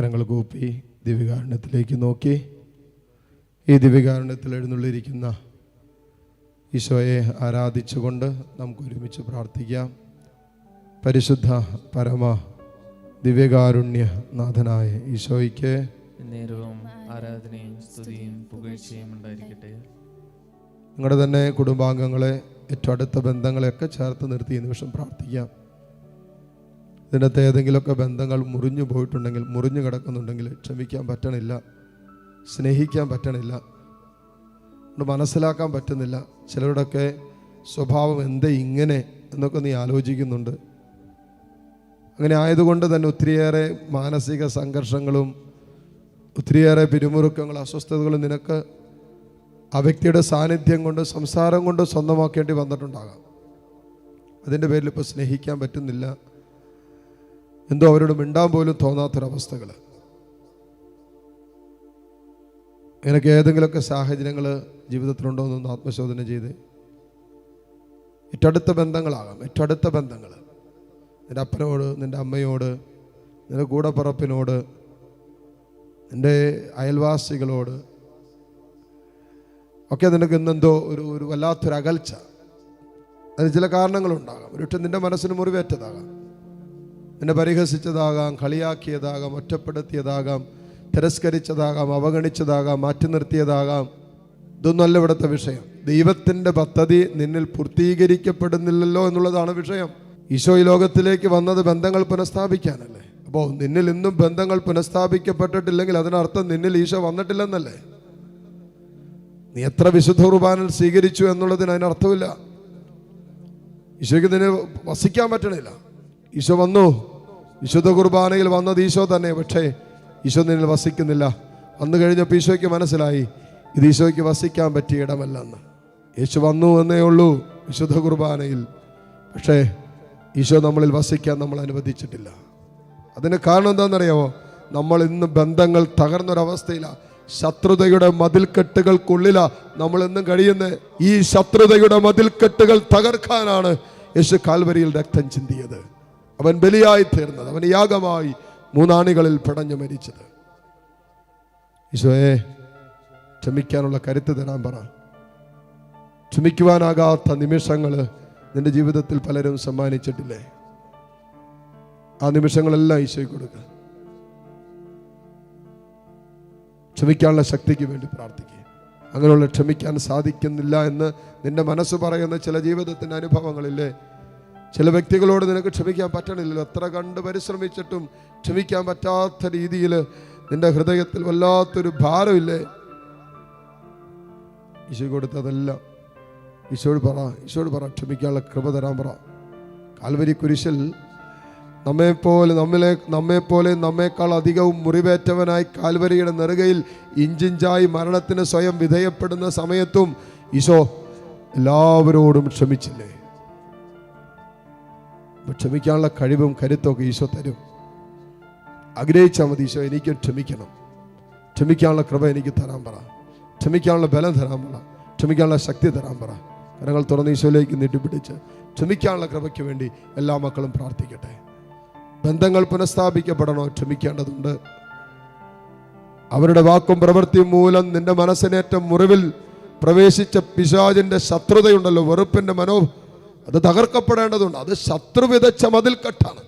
കരങ്ങൾ കൂപ്പി ദിവ്യകാരുണ്യത്തിലേക്ക് നോക്കി. ഈ ദിവ്യകാരുണ്യത്തിൽ എഴുന്നള്ളിരിക്കുന്ന ഈശോയെ ആരാധിച്ചുകൊണ്ട് നമുക്ക് ഒരുമിച്ച് പ്രാർത്ഥിക്കാം. പരിശുദ്ധ പരമ ദിവ്യകാരുണ്യ നാഥനായ ഈശോയ്ക്ക് നേരവും ആരാധനയും സ്തുതിയും പുകഴ്ചയും ഉണ്ടായിരിക്കട്ടെ. നിങ്ങളുടെ തന്നെ കുടുംബാംഗങ്ങളെ ഏറ്റവും അടുത്ത ബന്ധങ്ങളെയൊക്കെ ചേർത്ത് നിർത്തി ഈ നിമിഷം പ്രാർത്ഥിക്കാം. ഇതിനകത്ത് ഏതെങ്കിലുമൊക്കെ ബന്ധങ്ങൾ മുറിഞ്ഞു പോയിട്ടുണ്ടെങ്കിൽ മുറിഞ്ഞു കിടക്കുന്നുണ്ടെങ്കിൽ ക്ഷമിക്കാൻ പറ്റണില്ല സ്നേഹിക്കാൻ പറ്റണില്ല മനസ്സിലാക്കാൻ പറ്റുന്നില്ല. ചിലരുടെയൊക്കെ സ്വഭാവം എന്തേ ഇങ്ങനെ എന്നൊക്കെ നീ ആലോചിക്കുന്നുണ്ട്. അങ്ങനെ ആയതുകൊണ്ട് തന്നെ ഒത്തിരിയേറെ മാനസിക സംഘർഷങ്ങളും ഒത്തിരിയേറെ പിരിമുറുക്കങ്ങളും അസ്വസ്ഥതകളും നിനക്ക് ആ വ്യക്തിയുടെ സാന്നിധ്യം കൊണ്ട് സംസാരം കൊണ്ട് സ്വന്തമാക്കേണ്ടി വന്നിട്ടുണ്ടാകാം. അതിന്റെ പേരിൽ ഇപ്പോൾ സ്നേഹിക്കാൻ പറ്റുന്നില്ല. എന്തോ അവരോട് മിണ്ടാൻ പോലും തോന്നാത്തൊരവസ്ഥകൾ നിനക്ക് ഏതെങ്കിലുമൊക്കെ സാഹചര്യങ്ങൾ ജീവിതത്തിലുണ്ടോ എന്നൊന്ന് ആത്മശോധന ചെയ്ത് ഏറ്റവും അടുത്ത ബന്ധങ്ങളാകാം ഏറ്റവും അടുത്ത ബന്ധങ്ങൾ നിന്റെ അപ്പനോട് നിന്റെ അമ്മയോട് നിന്റെ കൂടപ്പറപ്പിനോട് നിന്റെ അയൽവാസികളോട് ഒക്കെ നിനക്ക് ഇന്നെന്തോ ഒരു ഒരു വല്ലാത്തൊരു അകൽച്ച അതിന് ചില കാരണങ്ങളുണ്ടാകാം. ഒരു നിന്റെ മനസ്സിന് മുറിവേറ്റതാകാം. നിന്നെ പരിഹസിച്ചതാകാം കളിയാക്കിയതാകാം ഒറ്റപ്പെടുത്തിയതാകാം തിരസ്കരിച്ചതാകാം അവഗണിച്ചതാകാം മാറ്റി നിർത്തിയതാകാം. ഇതൊന്നുമല്ല ഇവിടുത്തെ വിഷയം. ദൈവത്തിന്റെ പദ്ധതി നിന്നിൽ പൂർത്തീകരിക്കപ്പെടുന്നില്ലല്ലോ എന്നുള്ളതാണ് വിഷയം. ഈശോ ഈ ലോകത്തിലേക്ക് വന്നത് ബന്ധങ്ങൾ പുനഃസ്ഥാപിക്കാനല്ലേ? അപ്പോൾ നിന്നിൽ ഇന്നും ബന്ധങ്ങൾ പുനഃസ്ഥാപിക്കപ്പെട്ടിട്ടില്ലെങ്കിൽ അതിനർത്ഥം നിന്നിൽ ഈശോ വന്നിട്ടില്ലെന്നല്ലേ? നീ എത്ര വിശുദ്ധ കുർബാനൽ സ്വീകരിച്ചു എന്നുള്ളതിന് അതിനർത്ഥമില്ല ഈശോയ്ക്ക് നിന്നെ വസിക്കാൻ പറ്റണില്ല. ഈശോ വന്നു. വിശുദ്ധ കുർബാനയിൽ വന്നത് ഈശോ തന്നെ. പക്ഷേ ഈശോ നിന്നിൽ വസിക്കുന്നില്ല. അന്ന് കഴിഞ്ഞപ്പോൾ ഈശോയ്ക്ക് മനസ്സിലായി ഇത് ഈശോയ്ക്ക് വസിക്കാൻ പറ്റിയ ഇടമല്ലെന്ന്. യേശു വന്നു എന്നേ ഉള്ളൂ വിശുദ്ധ കുർബാനയിൽ പക്ഷേ ഈശോ നമ്മളിൽ വസിക്കാൻ നമ്മൾ അനുവദിച്ചിട്ടില്ല. അതിന് കാരണം എന്താണെന്നറിയാമോ നമ്മൾ ഇന്ന് ബന്ധങ്ങൾ തകർന്നൊരവസ്ഥയിലാണ് ശത്രുതയുടെ മതിൽക്കെട്ടുകൾക്കുള്ളിലാണ് നമ്മൾ ഇന്നും കഴിയുന്നത്. ഈ ശത്രുതയുടെ മതിൽക്കെട്ടുകൾ തകർക്കാനാണ് യേശു കാൽവരിയിൽ രക്തം ചിന്തിയത്. അവൻ ബലിയായി തീർന്നത്. അവൻ യാഗമായി മൂന്നാണികളിൽ പടഞ്ഞു മരിച്ചത്. ഈശോയെ ക്ഷമിക്കാനുള്ള കരുത്ത് തരാൻ പറ. ക്ഷമിക്കുവാനാകാത്ത നിമിഷങ്ങൾ നിന്റെ ജീവിതത്തിൽ പലരും സമ്മാനിച്ചിട്ടില്ലേ? ആ നിമിഷങ്ങളെല്ലാം ഈശോയ്ക്ക് കൊടുക്കുക ക്ഷമിക്കാനുള്ള ശക്തിക്ക് വേണ്ടി പ്രാർത്ഥിക്കുക അങ്ങനെയുള്ള ക്ഷമിക്കാൻ സാധിക്കുന്നില്ല എന്ന് നിന്റെ മനസ്സ് പറയുന്ന ചില ജീവിതത്തിന്റെ അനുഭവങ്ങളില്ലേ? ചില വ്യക്തികളോട് നിനക്ക് ക്ഷമിക്കാൻ പറ്റണില്ലല്ലോ. എത്ര കണ്ട് പരിശ്രമിച്ചിട്ടും ക്ഷമിക്കാൻ പറ്റാത്ത രീതിയിൽ നിന്റെ ഹൃദയത്തിൽ വല്ലാത്തൊരു ഭാരമില്ലേ? ഈശോ കൊടുത്തതെല്ലാം ഈശോട് പറ ഈശോട് പറ ക്ഷമിക്കാനുള്ള കൃപ തരാൻ പറ. കാൽവരി കുരിശിൽ നമ്മെപ്പോലെ നമ്മളെ നമ്മെപ്പോലെ നമ്മേക്കാൾ അധികവും മുറിവേറ്റവനായി കാൽവരിയുടെ നെറുകയിൽ ഇഞ്ചിഞ്ചായി മരണത്തിന് സ്വയം വിധേയപ്പെടുന്ന സമയത്തും ഈശോ എല്ലാവരോടും ക്ഷമിച്ചില്ലേ? ക്ഷമിക്കാനുള്ള കഴിവും കരുത്തൊക്കെ ഈശോ തരും. ആഗ്രഹിച്ചാൽ മതി ഈശോ എനിക്കും ക്ഷമിക്കണം. ക്ഷമിക്കാനുള്ള കൃപ എനിക്ക് തരാൻ പറ. ക്ഷമിക്കാനുള്ള ബലം തരാൻ പറ. ക്ഷമിക്കാനുള്ള ശക്തി തരാൻ പറ. കരങ്ങൾ തുറന്ന് ഈശോയിലേക്ക് നീട്ടിപ്പിടിച്ച് ക്ഷമിക്കാനുള്ള കൃപയ്ക്ക് വേണ്ടി എല്ലാ മക്കളും പ്രാർത്ഥിക്കട്ടെ. ബന്ധങ്ങൾ പുനഃസ്ഥാപിക്കപ്പെടണോ? ക്ഷമിക്കേണ്ടതുണ്ട്. അവരുടെ വാക്കും പ്രവൃത്തിയും മൂലം നിന്റെ മനസ്സിനേറ്റം മുറിവിൽ പ്രവേശിച്ച പിശാജിന്റെ ശത്രുതയുണ്ടല്ലോ. വെറുപ്പിന്റെ മനോ അത് തകർക്കപ്പെടേണ്ടതുണ്ട്. അത് ശത്രു വിതച്ച മതിൽക്കെട്ടാണ്.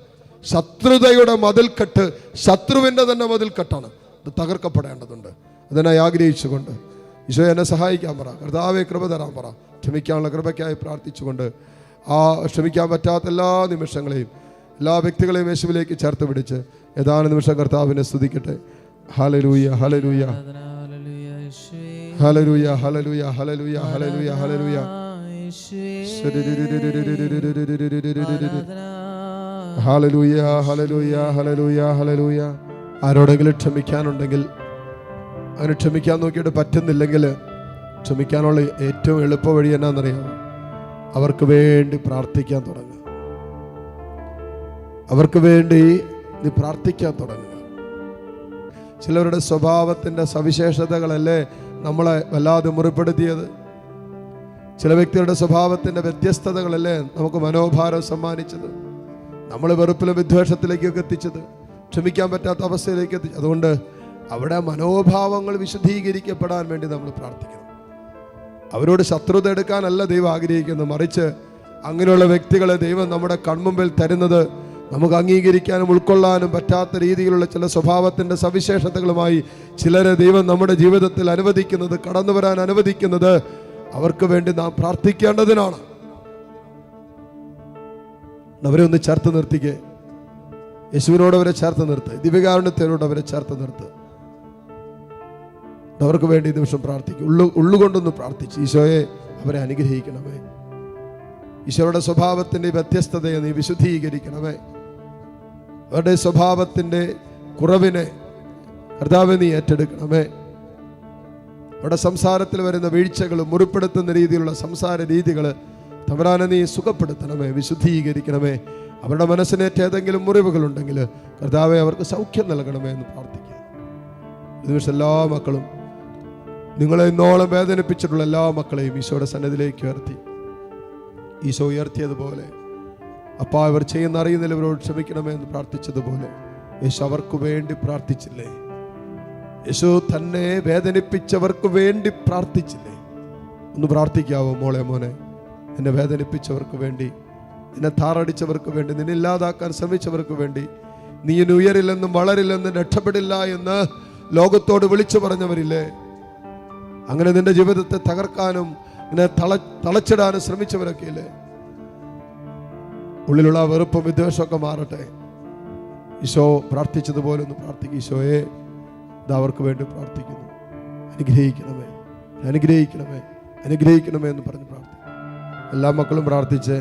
ശത്രുതയുടെ മതിൽക്കെട്ട് ശത്രുവിന്റെ തന്നെ മതിൽക്കെട്ടാണ്. അത് തകർക്കപ്പെടേണ്ടതുണ്ട്. അതിനായി ആഗ്രഹിച്ചുകൊണ്ട് ഈശോ എന്നെ സഹായിക്കാൻ പറ. കർത്താവെ കൃപ തരാൻ പറ. ക്ഷമിക്കാനുള്ള കൃപയ്ക്കായി പ്രാർത്ഥിച്ചുകൊണ്ട് ആ ക്ഷമിക്കാൻ പറ്റാത്ത എല്ലാ നിമിഷങ്ങളെയും എല്ലാ വ്യക്തികളെയും യേശുവിലേക്ക് ചേർത്ത് പിടിച്ച് ഏതാനും നിമിഷം കർത്താവിനെ സ്തുതിക്കട്ടെ. ഹലലൂയ ഹലലൂയ ഹലലൂയ ഹലലൂയ ഹലലൂയ ഹലലൂയ ഹലലൂയ ആരോടെങ്കിലും ക്ഷമിക്കാനുണ്ടെങ്കിൽ അങ്ങനെ ക്ഷമിക്കാൻ നോക്കിയിട്ട് പറ്റുന്നില്ലെങ്കിൽ ക്ഷമിക്കാനുള്ള ഏറ്റവും എളുപ്പ വഴി എന്നാണെന്നറിയാം അവർക്ക് വേണ്ടി പ്രാർത്ഥിക്കാൻ തുടങ്ങുക. അവർക്ക് വേണ്ടി നീ പ്രാർത്ഥിക്കാൻ തുടങ്ങുക. ചിലവരുടെ സ്വഭാവത്തിന്റെ സവിശേഷതകളല്ലേ നമ്മളെ വല്ലാതെ മുറിപ്പെടുത്തിയത്? ചില വ്യക്തികളുടെ സ്വഭാവത്തിന്റെ വ്യത്യസ്തതകളല്ലേ നമുക്ക് മനോഭാരം സമ്മാനിച്ചത്? നമ്മൾ വെറുപ്പിലും വിദ്വേഷത്തിലേക്കൊക്കെ എത്തിച്ചത് ക്ഷമിക്കാൻ പറ്റാത്ത അവസ്ഥയിലേക്ക് എത്തി അതുകൊണ്ട് അവിടെ മനോഭാവങ്ങൾ വിശദീകരിക്കപ്പെടാൻ വേണ്ടി നമ്മൾ പ്രാർത്ഥിക്കണം. അവരോട് ശത്രുത എടുക്കാനല്ല ദൈവം ആഗ്രഹിക്കുന്നത്. മറിച്ച് അങ്ങനെയുള്ള വ്യക്തികളെ ദൈവം നമ്മുടെ കൺമുമ്പിൽ തരുന്നത് നമുക്ക് അംഗീകരിക്കാനും ഉൾക്കൊള്ളാനും പറ്റാത്ത രീതിയിലുള്ള ചില സ്വഭാവത്തിന്റെ സവിശേഷതകളുമായി ചിലരെ ദൈവം നമ്മുടെ ജീവിതത്തിൽ അനുവദിക്കുന്നത് കടന്നു വരാൻ അനുവദിക്കുന്നത് അവർക്ക് വേണ്ടി നാം പ്രാർത്ഥിക്കേണ്ടതിനാണ്. അവരെ ഒന്ന് ചേർത്ത് നിർത്തിക്കേ. യേശുവിനോട് അവരെ ചേർത്ത് നിർത്ത്. ദിവ്യകാരുണ്യത്തിനോട് അവരെ ചേർത്ത് നിർത്ത്. അവർക്ക് വേണ്ടി ഈ നിമിഷം പ്രാർത്ഥിക്കും. ഉള്ളു ഉള്ളുകൊണ്ടൊന്ന് പ്രാർത്ഥിച്ച്. ഈശോയെ അവരെ അനുഗ്രഹിക്കണമേ. ഈശോയുടെ സ്വഭാവത്തിന്റെ വ്യത്യസ്തതയെ നീ വിശുദ്ധീകരിക്കണമേ. അവരുടെ സ്വഭാവത്തിന്റെ കുറവിനെ കർത്താവെ നീ ഏറ്റെടുക്കണമേ. അവരുടെ സംസാരത്തിൽ വരുന്ന വീഴ്ചകൾ മുറിപ്പെടുത്തുന്ന രീതിയിലുള്ള സംസാര രീതികൾ തമരാനെ നീ സുഖപ്പെടുത്തണമേ വിശുദ്ധീകരിക്കണമേ. അവരുടെ മനസ്സിനേറ്റ ഏതെങ്കിലും മുറിവുകളുണ്ടെങ്കിൽ കർത്താവെ അവർക്ക് സൗഖ്യം നൽകണമേ എന്ന് പ്രാർത്ഥിക്കുക നിമിഷം എല്ലാ മക്കളും നിങ്ങളെ ഇന്നോളം വേദനിപ്പിച്ചിട്ടുള്ള എല്ലാ മക്കളെയും ഈശോയുടെ സന്നിധിയിലേക്ക് ഉയർത്തി. ഈശോ ഉയർത്തിയതുപോലെ അപ്പാ ഇവർ ചെയ്യുന്ന അറിയുന്നില്ല ഇവരോട് ക്ഷമിക്കണമേ എന്ന് പ്രാർത്ഥിച്ചതുപോലെ യേശു അവർക്ക് വേണ്ടി പ്രാർത്ഥിച്ചില്ലേ? യേശു തന്നെ വേദനിപ്പിച്ചവർക്ക് വേണ്ടി പ്രാർത്ഥിച്ചില്ലേ? ഒന്ന് പ്രാർത്ഥിക്കാവോ മോളെ മോനെ? എന്നെ വേദനിപ്പിച്ചവർക്ക് വേണ്ടി എന്നെ താറടിച്ചവർക്ക് വേണ്ടി നിന്നെ ഇല്ലാതാക്കാൻ ശ്രമിച്ചവർക്ക് വേണ്ടി നീ ഇനി ഉയരില്ലെന്നും വളരില്ലെന്നും രക്ഷപ്പെടില്ല എന്ന് ലോകത്തോട് വിളിച്ചു പറഞ്ഞവരില്ലേ? അങ്ങനെ നിന്റെ ജീവിതത്തെ തകർക്കാനും നിന്നെ തള തളച്ചിടാനും ശ്രമിച്ചവരൊക്കെ ഇല്ലേ? ഉള്ളിലുള്ള വെറുപ്പ് വിദ്വേഷമൊക്കെ മാറട്ടെ. ഈശോ പ്രാർത്ഥിച്ചതുപോലെ ഒന്ന് പ്രാർത്ഥിക്കും ഈശോയെ. അവർക്ക് വേണ്ടി പ്രാർത്ഥിക്കുന്നു. അനുഗ്രഹിക്കണമേ. അനുഗ്രഹിക്കണമേ. അനുഗ്രഹിക്കണമേ എന്ന് പറഞ്ഞ് പ്രാർത്ഥിക്കും എല്ലാ മക്കളും പ്രാർത്ഥിച്ച്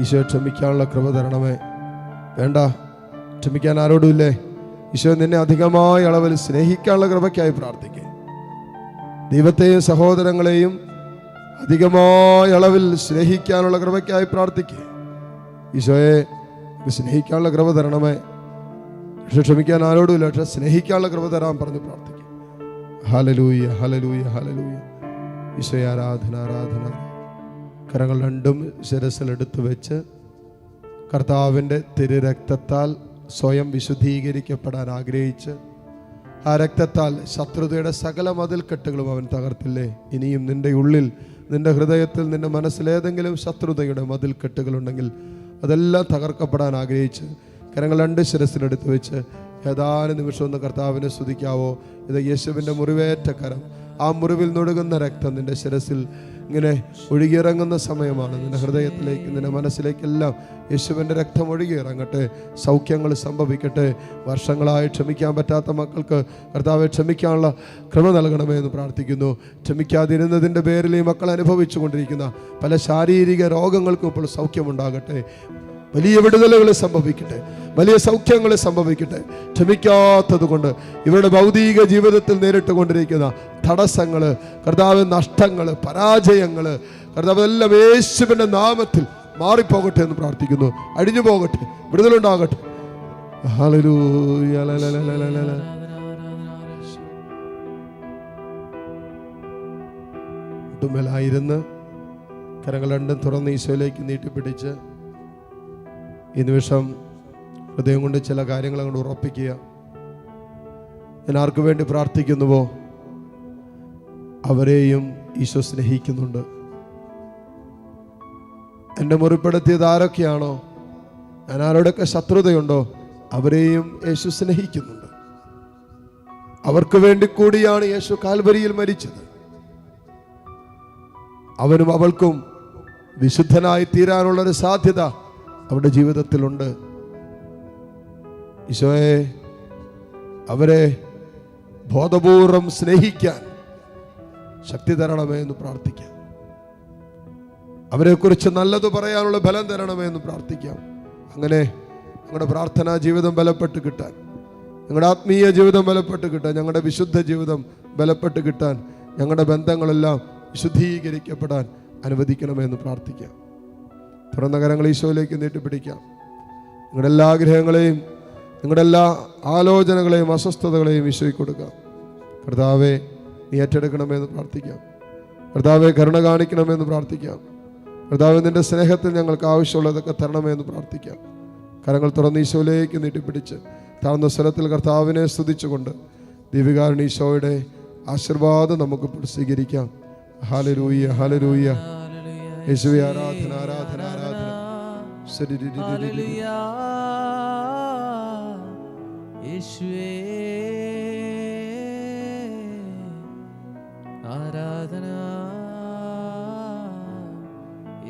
ഈശോ ക്ഷമിക്കാനുള്ള കൃപ തരണമേ. വേണ്ട ക്ഷമിക്കാൻ ആരോടുമില്ലേ ഈശോ നിന്നെ അധികമായ അളവിൽ സ്നേഹിക്കാനുള്ള കൃപയ്ക്കായി പ്രാർത്ഥിക്കേ. ദൈവത്തെയും സഹോദരങ്ങളെയും അധികമായ അളവിൽ സ്നേഹിക്കാനുള്ള കൃപയ്ക്കായി പ്രാർത്ഥിക്കേ. ഈശോയെ സ്നേഹിക്കാനുള്ള കൃപ തരണമേ. പക്ഷെ ക്ഷമിക്കാൻ ആരോടുമില്ല. പക്ഷെ സ്നേഹിക്കാനുള്ള കൃപ തരാൻ പറഞ്ഞ് പ്രാർത്ഥിക്കും. ഹലലൂയ ഹലലൂയ ഹലലൂയ ഈശോയെ ആരാധന ആരാധന. കരങ്ങൾ രണ്ടും ശിരസിലെടുത്ത് വെച്ച് കർത്താവിന്റെ തിരുരക്തത്താൽ സ്വയം വിശുദ്ധീകരിക്കപ്പെടാൻ ആഗ്രഹിച്ച് ആ രക്തത്താൽ ശത്രുതയുടെ സകല മതിൽ കെട്ടുകളും അവൻ തകർത്തില്ലേ? ഇനിയും നിന്റെ ഉള്ളിൽ നിന്റെ ഹൃദയത്തിൽ നിന്റെ മനസ്സിലേതെങ്കിലും ശത്രുതയുടെ മതിൽക്കെട്ടുകളുണ്ടെങ്കിൽ അതെല്ലാം തകർക്കപ്പെടാൻ ആഗ്രഹിച്ച് കരങ്ങൾ രണ്ട് ശിരസിലെടുത്ത് വെച്ച് ഏതാനും നിമിഷം ഒന്ന് കർത്താവിനെ സ്തുതിക്കാവോ. ഇത് യേശുവിന്റെ മുറിവേറ്റ കരം. ആ മുറിവിൽ നൊടുകുന്ന രക്തം നിന്റെ ശിരസിൽ ഇങ്ങനെ ഒഴുകിയിറങ്ങുന്ന സമയമാണ്. നിന്റെ ഹൃദയത്തിലേക്ക് നിന്റെ മനസ്സിലേക്കെല്ലാം യേശുവിന്റെ രക്തം ഒഴുകിയിറങ്ങട്ടെ. സൗഖ്യങ്ങൾ സംഭവിക്കട്ടെ. വർഷങ്ങളായി ക്ഷമിക്കാൻ പറ്റാത്ത മക്കൾക്ക് കർത്താവെ ക്ഷമിക്കാനുള്ള കൃപ നൽകണമേ എന്ന് പ്രാർത്ഥിക്കുന്നു. ക്ഷമിക്കാതിരുന്നതിന്റെ പേരിൽ ഈ മക്കൾ അനുഭവിച്ചു കൊണ്ടിരിക്കുന്ന പല ശാരീരിക രോഗങ്ങൾക്കും ഇപ്പോൾ സൗഖ്യമുണ്ടാകട്ടെ. വലിയ വിടുതലുകൾ സംഭവിക്കട്ടെ വലിയ സൗഖ്യങ്ങൾ സംഭവിക്കട്ടെ. ക്ഷമിക്കാത്തത് കൊണ്ട് ഇവരുടെ ഭൗതിക ജീവിതത്തിൽ നേരിട്ട് കൊണ്ടിരിക്കുന്ന തടസ്സങ്ങൾ കർത്താവ് നഷ്ടങ്ങൾ പരാജയങ്ങൾ കർത്താവ് എല്ലാം യേശുവിന്റെ നാമത്തിൽ മാറിപ്പോകട്ടെ എന്ന് പ്രാർത്ഥിക്കുന്നു. അഴിഞ്ഞു പോകട്ടെ വിടുതലുണ്ടാകട്ടെ. മുട്ടുമേലായിരുന്ന് കരങ്ങൾ രണ്ടും തുറന്ന് ഈശോയിലേക്ക് നീട്ടിപ്പിടിച്ച് ഈ നിമിഷം ഹൃദയം കൊണ്ട് ചില കാര്യങ്ങൾ അങ്ങോട്ട് ഉറപ്പിക്കുക. ഞാൻ ആർക്കു വേണ്ടി പ്രാർത്ഥിക്കുന്നുവോ? അവരെയും ഈശോ സ്നേഹിക്കുന്നുണ്ട്. എന്നെ മുറിപ്പെടുത്തിയത് ആരൊക്കെയാണോ? ഞാൻ ആരോടൊക്കെ ശത്രുതയുണ്ടോ? അവരെയും യേശു സ്നേഹിക്കുന്നുണ്ട്. അവർക്ക് വേണ്ടി കൂടിയാണ് യേശു കാൽവരിയിൽ മരിച്ചത്. അവനും അവൾക്കും വിശുദ്ധനായി തീരാനുള്ളൊരു സാധ്യത അവരുടെ ജീവിതത്തിലുണ്ട്. ഈശോയെ അവരെ ബോധപൂർവം സ്നേഹിക്കാൻ ശക്തി തരണമേ എന്ന് പ്രാർത്ഥിക്കാം. അവരെക്കുറിച്ച് നല്ലത് പറയാനുള്ള ബലം തരണമേ എന്ന് പ്രാർത്ഥിക്കാം. അങ്ങനെ ഞങ്ങളുടെ പ്രാർത്ഥനാ ജീവിതം ബലപ്പെട്ട് കിട്ടാൻ ഞങ്ങളുടെ ആത്മീയ ജീവിതം ബലപ്പെട്ട് കിട്ടാൻ ഞങ്ങളുടെ വിശുദ്ധ ജീവിതം ബലപ്പെട്ട് കിട്ടാൻ ഞങ്ങളുടെ ബന്ധങ്ങളെല്ലാം വിശുദ്ധീകരിക്കപ്പെടാൻ അനുവദിക്കണമേ എന്ന് പ്രാർത്ഥിക്കാം. തുറന്ന നഗരങ്ങൾ ഈശോയിലേക്ക് നീട്ടിപ്പിടിക്കാം നിങ്ങളുടെ എല്ലാ ആഗ്രഹങ്ങളെയും നിങ്ങളുടെ എല്ലാ ആലോചനകളെയും അസ്വസ്ഥതകളെയും ഈശോയ്ക്ക് കൊടുക്കാം. കർത്താവെ നീ ഏറ്റെടുക്കണമെന്ന് പ്രാർത്ഥിക്കാം. കർത്താവെ കരുണ കാണിക്കണമെന്ന് പ്രാർത്ഥിക്കാം. കർത്താവ് നിന്റെ സ്നേഹത്തിൽ ഞങ്ങൾക്ക് ആവശ്യമുള്ളതൊക്കെ തരണമെന്ന് പ്രാർത്ഥിക്കാം. കരങ്ങൾ തുറന്ന് ഈശോയിലേക്ക് നീട്ടിപ്പിടിച്ച് താഴ്ന്ന സ്ഥലത്തിൽ കർത്താവിനെ സ്തുതിച്ചുകൊണ്ട് ദീപികാരണീശോയുടെ ആശീർവാദം നമുക്ക് സ്വീകരിക്കാം. ഹാലരൂയ്യ യേശുവി യേശുവെ ആരാധന ആരാധന. യേശുവേ ആരാധന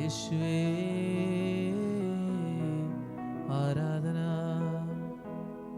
യേശുവേ